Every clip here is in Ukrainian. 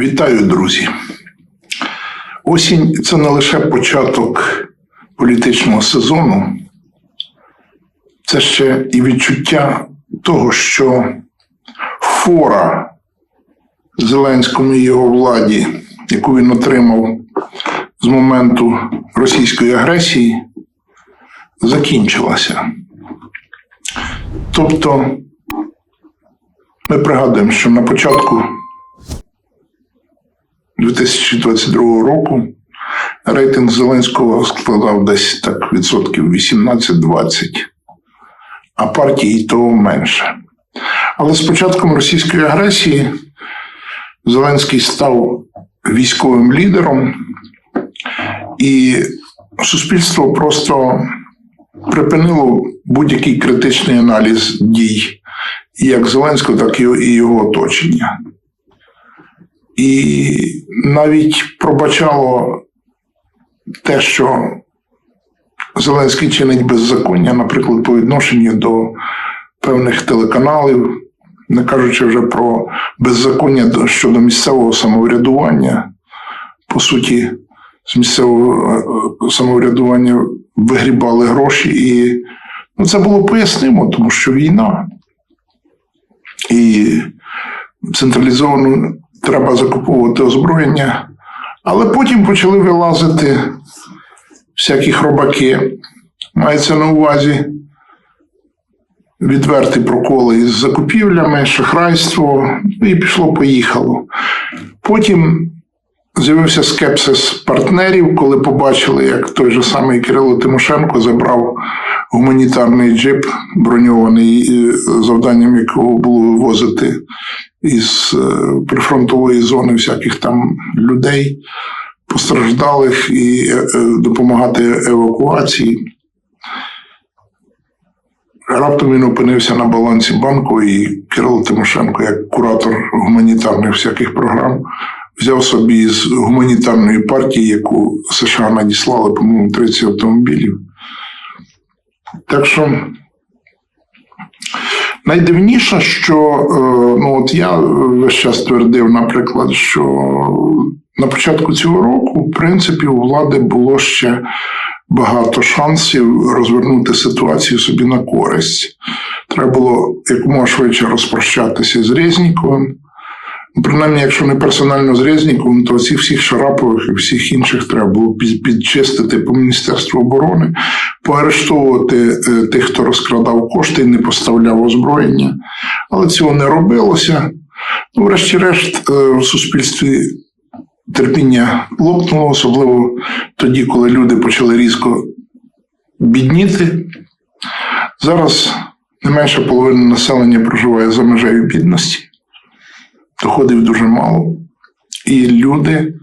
Вітаю, друзі. Осінь це не лише початок політичного сезону, це ще і відчуття того, що фора Зеленському і його владі, яку він отримав з моменту російської агресії, закінчилася. Тобто, ми пригадуємо, що на початку 2022 року рейтинг Зеленського складав десь так відсотків 18-20, а партії того менше. Але з початком російської агресії Зеленський став військовим лідером, і суспільство просто припинило будь-який критичний аналіз дій як Зеленського, так і його оточення. І навіть пробачало те, що Зеленський чинить беззаконня, наприклад, по відношенню до певних телеканалів, не кажучи вже про беззаконня щодо місцевого самоврядування. По суті, з місцевого е, самоврядування вигрібали гроші, і ну, це було пояснимо, тому що війна. І централізовано треба закуповувати озброєння, але потім почали вилазити всякі хробаки. Мається на увазі відверті проколи із закупівлями, шахрайство, ну, і пішло-поїхало. Потім з'явився скепсис партнерів, коли побачили, як той же самий Кирило Тимошенко забрав гуманітарний джип, броньований, е, завданням якого було вивозити із е, прифронтової зони всяких там людей, постраждалих і е, е, допомагати евакуації. Раптом він опинився на балансі банку, і Кирило Тимошенко, як куратор гуманітарних всяких програм, взяв собі з гуманітарної партії, яку США надіслали, по-моєму, 30 автомобілів. Так що найдивніше, що е, ну от я весь час твердив, наприклад, що на початку цього року, в принципі, у влади було ще багато шансів розвернути ситуацію собі на користь. Треба було якомога швидше розпрощатися з Резніковим. Принаймні, якщо не персонально з Резніковим, то цих всіх Шарапових і всіх інших треба було підчистити по Міністерству оборони, поарештовувати е, тих, хто розкрадав кошти і не поставляв озброєння. Але цього не робилося. Ну, врешті-решт, е, в суспільстві терпіння лопнуло, особливо тоді, коли люди почали різко бідніти. Зараз не менше половини населення проживає за межею бідності, доходів дуже мало. І люди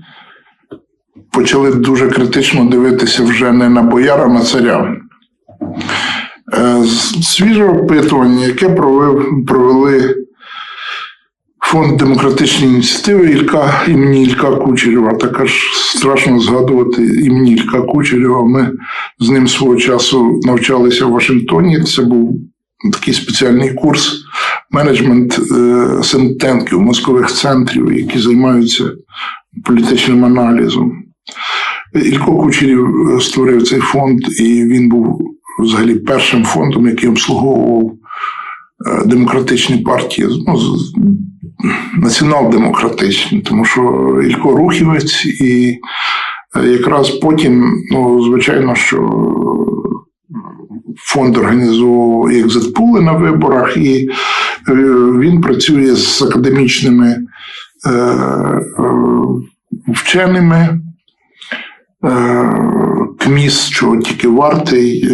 почали дуже критично дивитися вже не на бояра, а на царя. Е, Свіже опитування, яке провели Фонд демократичної ініціативи Ілька імені Ілька Кучерєва. Також страшно згадувати імені Ілька Кучерєва. Ми з ним свого часу навчалися в Вашингтоні. Це був такий спеціальний курс менеджмент е, синтенків, мозкових центрів, які займаються політичним аналізом. Ілько Кучерів е, створив цей фонд, і він був взагалі першим фондом, який обслуговував е, демократичні партії. Ну, націонал-демократичні, тому що Ілько Рухівець, і якраз потім, ну, звичайно, що фонд організовував і екзитпули на виборах, і е, він працює з академічними е, е, вченими. КМІС, чого тільки вартий,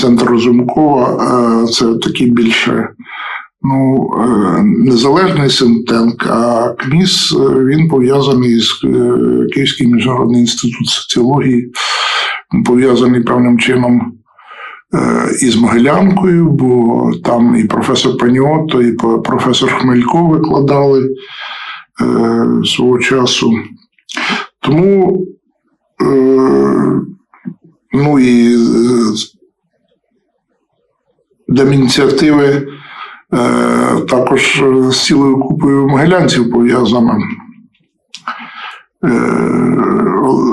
центр Розумкова, це такі більше ну, незалежний синтенк, а КМІС він пов'язаний з Київським міжнародним інститутом соціології, пов'язаний певним чином із Могилянкою, бо там і професор Паніото, і професор Хмелько викладали е, свого часу. Тому е, ну і е, демініціативи е, також е, з цілою купою могилянців пов'язана.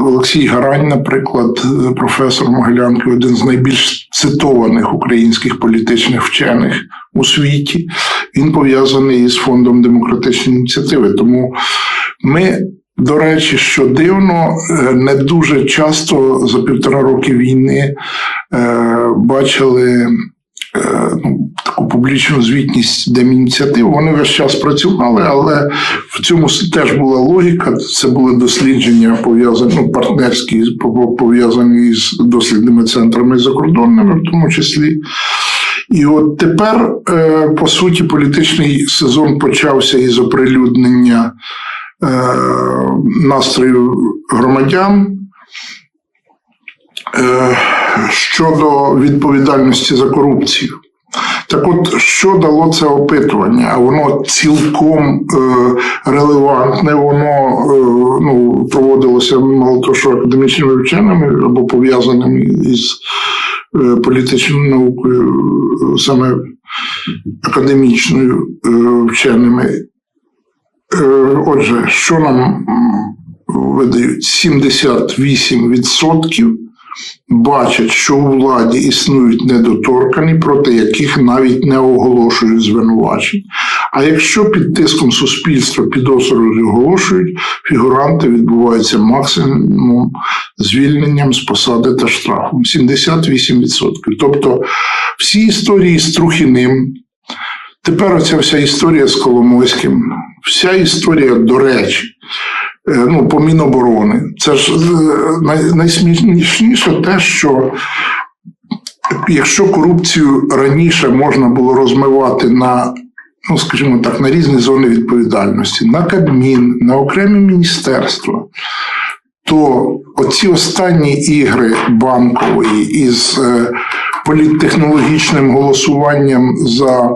Олексій Гарань, наприклад, е, професор Могилянки, один з найбільш цитованих українських політичних вчених у світі. Він пов'язаний із фондом демократичної ініціативи. Тому ми, до речі, що дивно, е, не дуже часто за півтора роки війни е, бачили. е, Ну, публічну звітність демініціатив. Вони весь час працювали, але в цьому теж була логіка. Це були дослідження пов'язані ну, партнерські, пов'язані з дослідними центрами закордонними, в тому числі. І от тепер, е, по суті, політичний сезон почався із оприлюднення е, настрою громадян е, щодо відповідальності за корупцію. Так от, що дало це опитування? Воно цілком е, релевантне, воно е, ну, проводилося мало того, що академічними вченими або пов'язаними із е, політичною наукою, саме академічною е, вченими. Е, отже, що нам видають? 78% бачать, що у владі існують недоторкані, проти яких навіть не оголошують звинувачень. А якщо під тиском суспільства підозрюють оголошують, фігуранти відбуваються максимум звільненням з посади та штрафом 78%. Тобто всі історії з Трухіним, тепер оця вся історія з Коломойським, вся історія, до речі, ну, по Міноборони. Це ж е, найсмішніше те, що якщо корупцію раніше можна було розмивати на, ну скажімо так, на різні зони відповідальності, на Кабмін, на окремі міністерства, то оці останні ігри банкової із е, політтехнологічним голосуванням за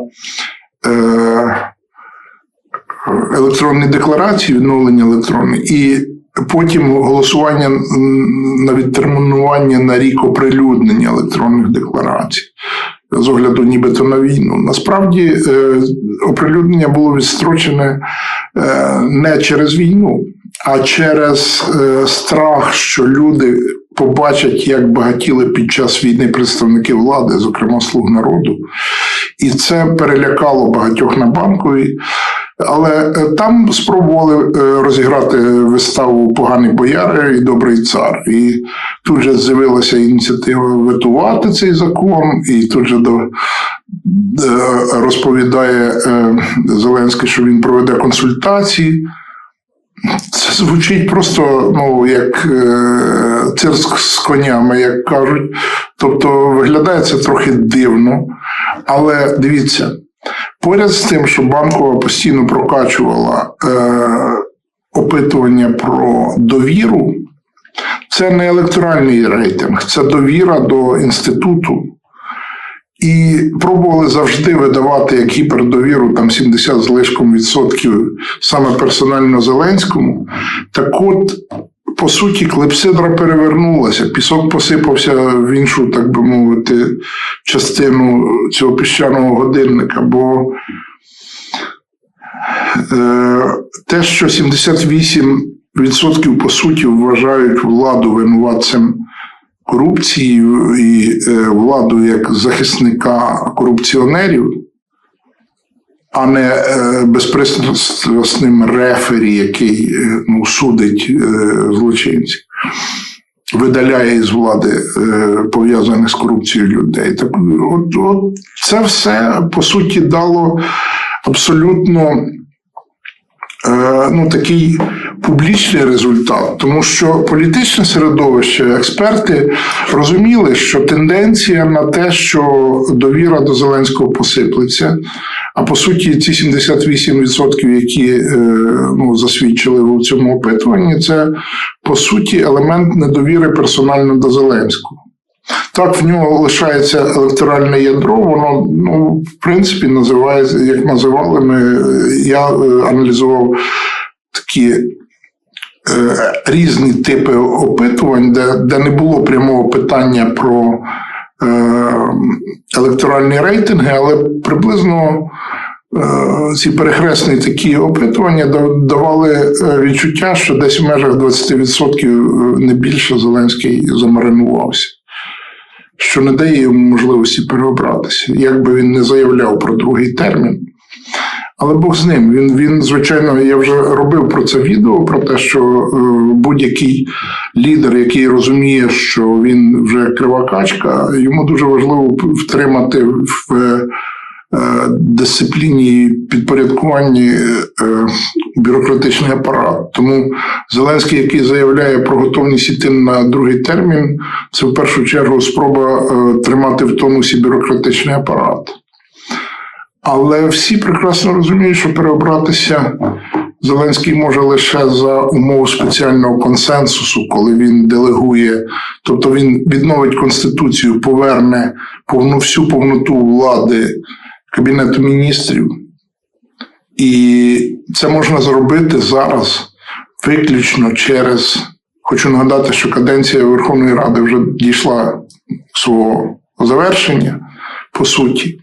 е, електронні декларації, відновлення електронних, і потім голосування на відтермінування на рік оприлюднення електронних декларацій. З огляду нібито на війну. Насправді е, оприлюднення було відстрочене е, не через війну, а через е, страх, що люди побачать, як багатіли під час війни представники влади, зокрема слуг народу. І це перелякало багатьох на банковій. Але е, там спробували е, розіграти виставу Погані бояри і добрий цар. І тут же з'явилася ініціатива ветувати цей закон, і тут же до, е, розповідає Зеленський, що він проведе консультації. Це звучить просто ну, як цирк з конями, як кажуть. Тобто виглядає це трохи дивно. Але дивіться, поряд з тим, що банкова постійно прокачувала е, опитування про довіру, це не електоральний рейтинг, це довіра до інституту. І пробували завжди видавати як гіпердовіру, там 70 з лишком відсотків саме персонально Зеленському. Так от, по суті, клепсидра перевернулася, пісок посипався в іншу, так би мовити, частину цього піщаного годинника. Бо е, те, що 78% по суті вважають владу винуватцем корупції і е, владу як захисника корупціонерів, а не е, безпристрасним рефері, який е, ну, судить е, злочинців, видаляє із влади пов'язаних з корупцією людей. Так, от, от це все по суті дало абсолютно ну, такий публічний результат, тому що політичне середовище, експерти розуміли, що тенденція на те, що довіра до Зеленського посиплеться. А по суті, ці 78%, які е, ну, засвідчили у цьому опитуванні, це по суті елемент недовіри персонально до Зеленського. Так, в нього лишається електоральне ядро, воно, ну, в принципі, називається, як називали ми, я е, аналізував такі е, різні типи опитувань, де, де не було прямого питання про електоральні рейтинги, але приблизно е, ці перехресні такі опитування давали е, відчуття, що десь в межах 20% не більше Зеленський замаринувався, що не дає йому можливості переобратися, як би він не заявляв про другий термін. Але Бог з ним. Він, він, звичайно, я вже робив про це відео, про те, що е, будь-який лідер, який розуміє, що він вже крива качка, йому дуже важливо втримати в е, дисципліні підпорядкуванні е, бюрократичний апарат. Тому Зеленський, який заявляє про готовність іти на другий термін, це в першу чергу спроба е, тримати в тонусі бюрократичний апарат. Але всі прекрасно розуміють, що переобратися Зеленський може лише за умов спеціального консенсусу, коли він делегує, тобто він відновить конституцію, поверне повну всю повноту влади Кабінету міністрів. І це можна зробити зараз виключно через. Хочу нагадати, що каденція Верховної Ради вже дійшла свого завершення, по суті.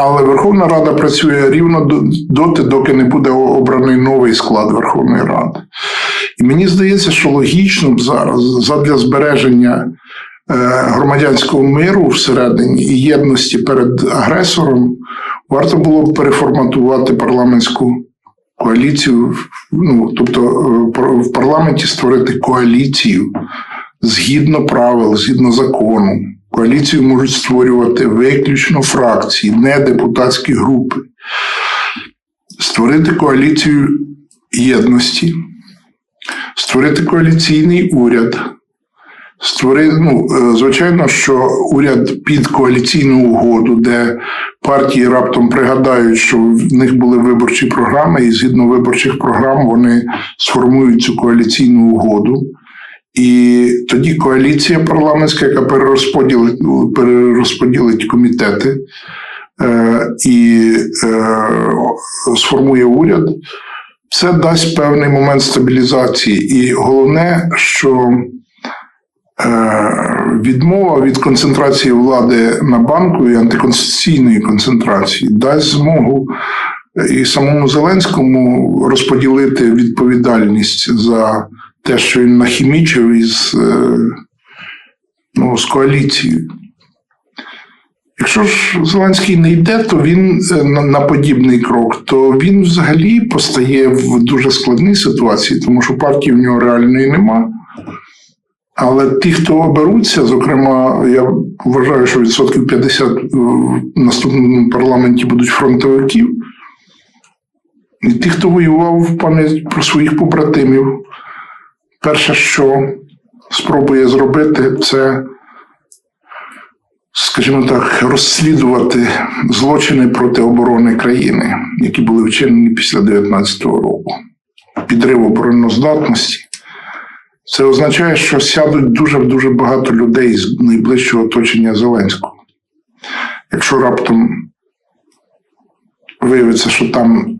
Але Верховна Рада працює рівно доти, доки не буде обраний новий склад Верховної Ради. І мені здається, що логічно б зараз задля збереження е, громадянського миру всередині і єдності перед агресором варто було б переформатувати парламентську коаліцію, ну тобто е, в парламенті створити коаліцію згідно правил, згідно закону. Коаліцію можуть створювати виключно фракції, не депутатські групи. Створити коаліцію єдності, створити коаліційний уряд. Створити, ну, е, звичайно, що уряд під коаліційну угоду, де партії раптом пригадають, що в них були виборчі програми, і згідно виборчих програм вони сформують цю коаліційну угоду. І тоді коаліція парламентська, яка перерозподілить, перерозподілить комітети е, і е, сформує уряд, це дасть певний момент стабілізації. І головне, що е, відмова від концентрації влади на банку і антиконституційної концентрації дасть змогу і самому Зеленському розподілити відповідальність за те, що він нахімічив із е, ну, з коаліцією. Якщо ж Зеленський не йде, то він е, на подібний крок, то він взагалі постає в дуже складній ситуації, тому що партії в нього реальної нема. Але ті, хто оберуться, зокрема, я вважаю, що відсотків 50 в наступному парламенті будуть фронтовиків. І ті, хто воював в пам'ять про своїх побратимів, перше, що спробує зробити, це, скажімо так, розслідувати злочини проти оборони країни, які були вчинені після 2019 року. Підрив обороноздатності. Це означає, що сядуть дуже дуже багато людей з найближчого оточення Зеленського. Якщо раптом виявиться, що там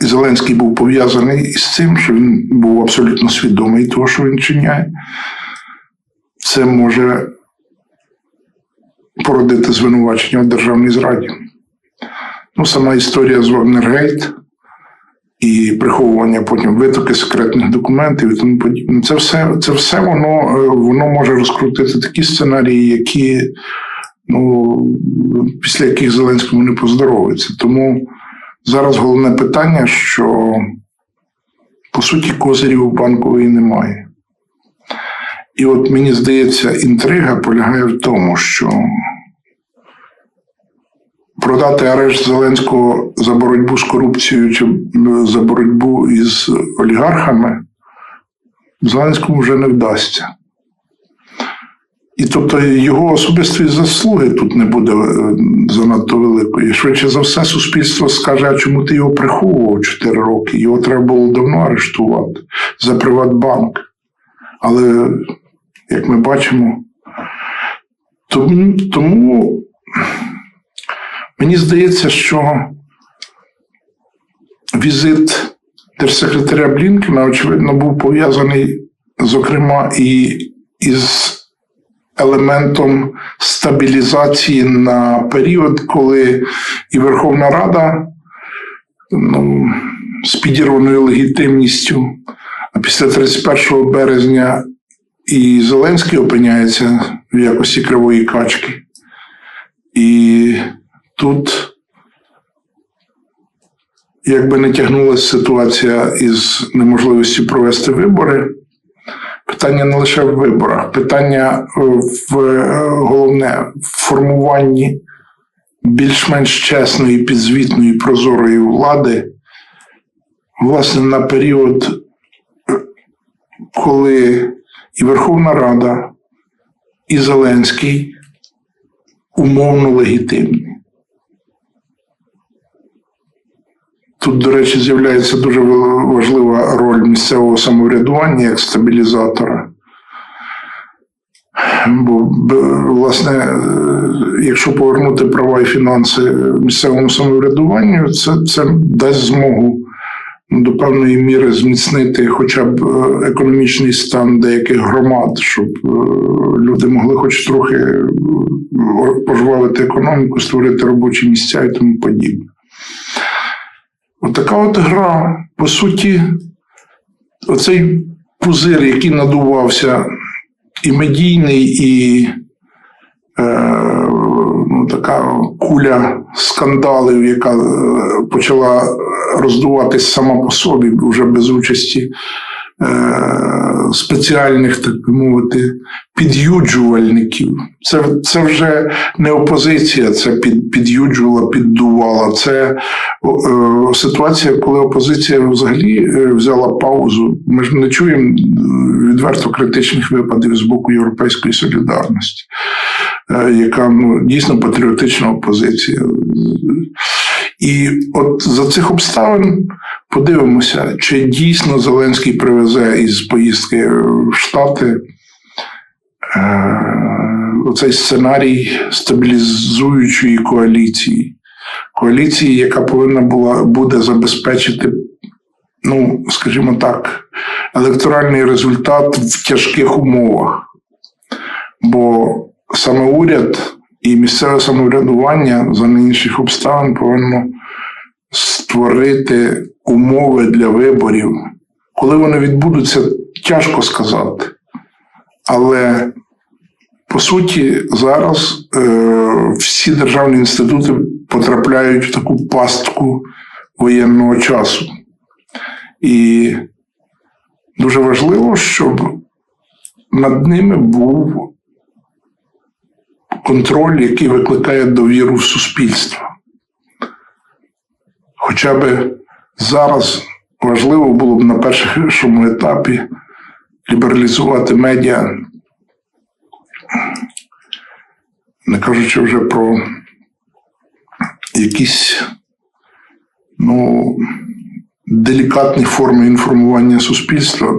Зеленський був пов'язаний із цим, що він був абсолютно свідомий того, що він чиняє, це може породити звинувачення в державній зраді. Ну, сама історія з Вагнергейт і приховування потім витоки секретних документів і тому подібне. Це все, це все воно, е, воно може розкрутити такі сценарії, які, ну, після яких Зеленському не поздоровиться. Тому зараз головне питання, що по суті козирів у банкової немає. І от мені здається, інтрига полягає в тому, що продати арешт Зеленського за боротьбу з корупцією чи за боротьбу із олігархами Зеленському вже не вдасться. І тобто його особистої заслуги тут не буде е, занадто великої. Швидше за все, суспільство скаже, а чому ти його приховував 4 роки? Його треба було давно арештувати за Приватбанк. Але, як ми бачимо, тому, тому мені здається, що візит держсекретаря Блінкена, очевидно, був пов'язаний, зокрема, і із елементом стабілізації на період, коли і Верховна Рада ну, з підірваною легітимністю. А після 31 березня і Зеленський опиняється в якості кривої качки. І тут, якби не тягнулася ситуація із неможливістю провести вибори, питання не лише в виборах, питання е, в е, головне в формуванні більш-менш чесної, підзвітної, прозорої влади, власне, на період, е, коли і Верховна Рада, і Зеленський умовно легітимні. Тут, до речі, з'являється дуже важлива роль місцевого самоврядування як стабілізатора. Бо, власне, е, якщо повернути права і фінанси місцевому самоврядуванню, це, це дасть змогу ну, до певної міри зміцнити хоча б е, економічний стан деяких громад, щоб е, люди могли хоч трохи пожвавити економіку, створити робочі місця і тому подібне. Отака от гра, по суті, оцей пузир, який надувався і медійний, і е, ну, така куля скандалів, яка е, почала роздуватись сама по собі, вже без участі спеціальних, так би мовити, під'юджувальників. Це, це вже не опозиція, це під, під'юджувала, піддувала. Це е, ситуація, коли опозиція взагалі е, взяла паузу. Ми ж не чуємо е, відверто критичних випадів з боку Європейської солідарності, е, яка ну, дійсно патріотична опозиція. І от за цих обставин подивимося, чи дійсно Зеленський привезе із поїздки в Штати е, оцей сценарій стабілізуючої коаліції. Коаліції, яка повинна була буде забезпечити, ну, скажімо так, електоральний результат в тяжких умовах. Бо саме уряд і місцеве самоврядування за нинішніх обставин повинно створити умови для виборів. Коли вони відбудуться, тяжко сказати. Але по суті, зараз е, всі державні інститути потрапляють в таку пастку воєнного часу. І дуже важливо, щоб над ними був контроль, який викликає довіру в суспільство. Хоча б зараз важливо було б на першому етапі лібералізувати медіа, не кажучи вже про якісь ну, делікатні форми інформування суспільства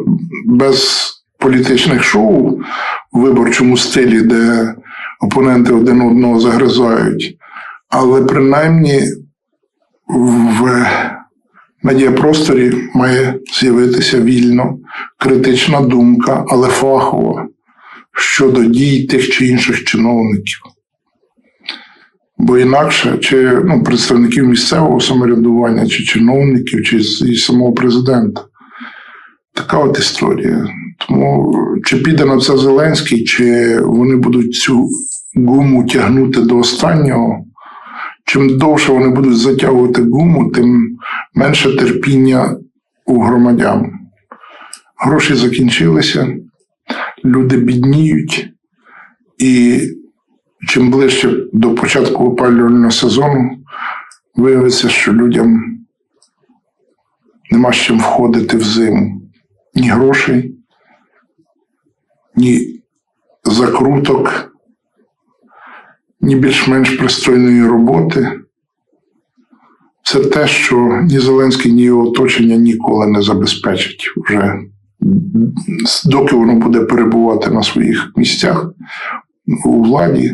без політичних шоу в виборчому стилі, де опоненти один одного загризають, але принаймні в медіапросторі має з'явитися вільно критична думка, але фахова щодо дій тих чи інших чиновників. Бо інакше, чи ну, представників місцевого самоврядування, чи чиновників, чи і самого президента. Така от історія. Тому чи піде на це Зеленський, чи вони будуть цю гуму тягнути до останнього. Чим довше вони будуть затягувати гуму, тим менше терпіння у громадян. Гроші закінчилися, люди бідніють, і чим ближче до початку опалювального сезону, виявиться, що людям нема з чим входити в зиму. Ні грошей, ні закруток, ні більш-менш пристойної роботи. Це те, що ні Зеленський, ні його оточення ніколи не забезпечить вже, доки воно буде перебувати на своїх місцях у владі,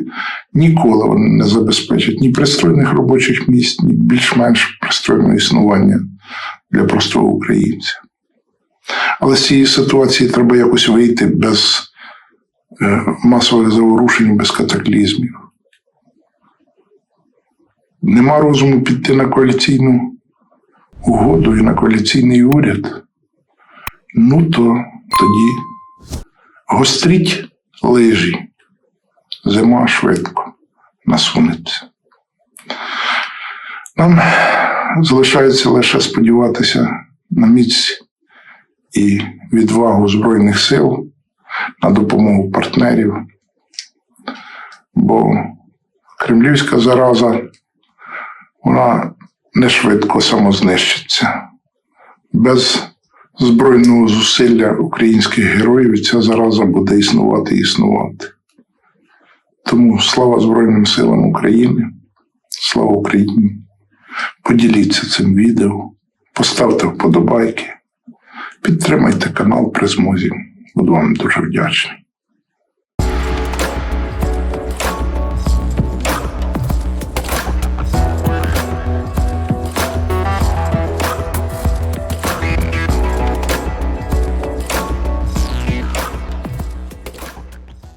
ніколи вони не забезпечать ні пристойних робочих місць, ні більш-менш пристойного існування для простого українця. Але з цієї ситуації треба якось вийти без е, масових заворушень, без катаклізмів. Нема розуму піти на коаліційну угоду і на коаліційний уряд, ну то тоді гостріть лижі. Зима швидко насунеться. Нам залишається лише сподіватися на міць і відвагу Збройних сил, на допомогу партнерів, бо кремлівська зараза вона не швидко самознищиться. Без збройного зусилля українських героїв ця зараза буде існувати і існувати. Тому слава Збройним силам України, слава Україні! Поділіться цим відео, поставте вподобайки, підтримайте канал при змозі. Буду вам дуже вдячний.